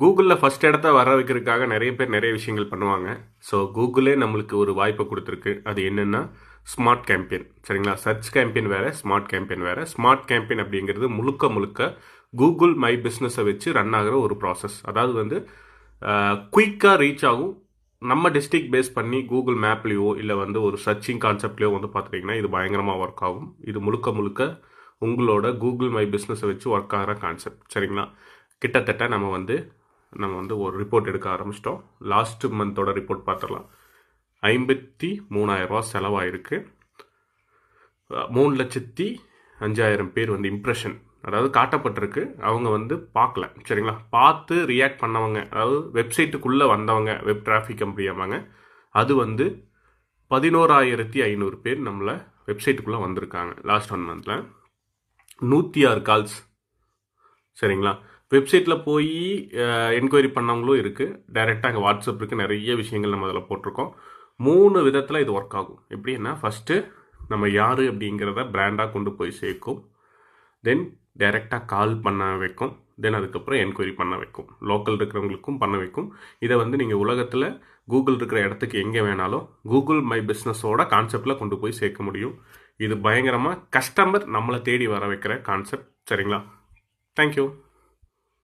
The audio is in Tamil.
கூகுளில் ஃபஸ்ட் இடத்த வர வைக்கிறதுக்காக நிறைய பேர் நிறைய விஷயங்கள் பண்ணுவாங்க. ஸோ கூகுளே நம்மளுக்கு ஒரு வாய்ப்பை கொடுத்துருக்கு. அது என்னென்னா ஸ்மார்ட் கேம்பெயின் சரிங்களா? சர்ச் கேம்பெயின் வேறு ஸ்மார்ட் கேம்பெயின் வேறு. ஸ்மார்ட் கேம்பெயின் அப்படிங்கிறது முழுக்க முழுக்க கூகுள் மை பிஸ்னஸை வச்சு ரன் ஆகிற ஒரு ப்ராசஸ் அதாவது வந்து குயிக்காக ரீச் ஆகும். நம்ம டிஸ்ட்ரிக்ட் பேஸ் பண்ணி கூகுள் மேப்லேயோ இல்லை வந்து ஒரு சர்ச்சிங் கான்செப்ட்லேயோ வந்து பார்த்துட்டிங்கன்னா இது பயங்கரமாக ஒர்க் ஆகும். இது முழுக்க முழுக்க உங்களோட கூகுள் மை பிஸ்னஸை வச்சு ஒர்க் ஆகிற கான்செப்ட் சரிங்களா? கிட்டத்தட்ட நம்ம வந்து நம்ம வந்து ஒரு ரிப்போர்ட் எடுக்க ஆரம்பிச்சிட்டோம். லாஸ்ட் மந்தோட ரிப்போர்ட் பார்த்துடலாம். ஐம்பத்தி மூணாயிரரூவா செலவாயிருக்கு. மூணு லட்சத்தி அஞ்சாயிரம் பேர் வந்து இம்ப்ரெஷன் அதாவது காட்டப்பட்டிருக்கு. அவங்க வந்து பார்க்கல சரிங்களா? பார்த்து ரியாக்ட் பண்ணவங்க அதாவது வெப்சைட்டுக்குள்ளே வந்தவங்க வெப் டிராஃபிக் அப்படியாமாங்க அது வந்து பதினோராயிரத்தி ஐநூறு பேர் நம்மளை வெப்சைட்டுக்குள்ளே வந்திருக்காங்க லாஸ்ட் ஒன் மந்தில் நூற்றி ஆறு கால்ஸ் சரிங்களா? வெப்சைட்டில் போய் என்கொயரி பண்ணவங்களும் இருக்குது டைரெக்டாக அங்கே வாட்ஸ்அப் இருக்குது நிறைய விஷயங்கள் நம்ம அதில் போட்டிருக்கோம். மூணு விதத்தில் இது ஒர்க் ஆகும். எப்படின்னா ஃபஸ்ட்டு நம்ம யார் அப்படிங்கிறத பிராண்டாக கொண்டு போய் சேர்க்கும். தென் டைரெக்டாக கால் பண்ண வைக்கும். தென் அதுக்கப்புறம் என்கொயரி பண்ண வைக்கும். லோக்கல் இருக்கிறவங்களுக்கும் பண்ண வைக்கும். இதை வந்து நீங்கள் உலகத்தில் கூகுள் இருக்கிற இடத்துக்கு எங்கே வேணாலும் கூகுள் மை பிஸ்னஸோட கான்செப்டில் கொண்டு போய் சேர்க்க முடியும். இது பயங்கரமாக கஸ்டமர் நம்மளை தேடி வர வைக்கிற கான்செப்ட் சரிங்களா? தேங்க்யூ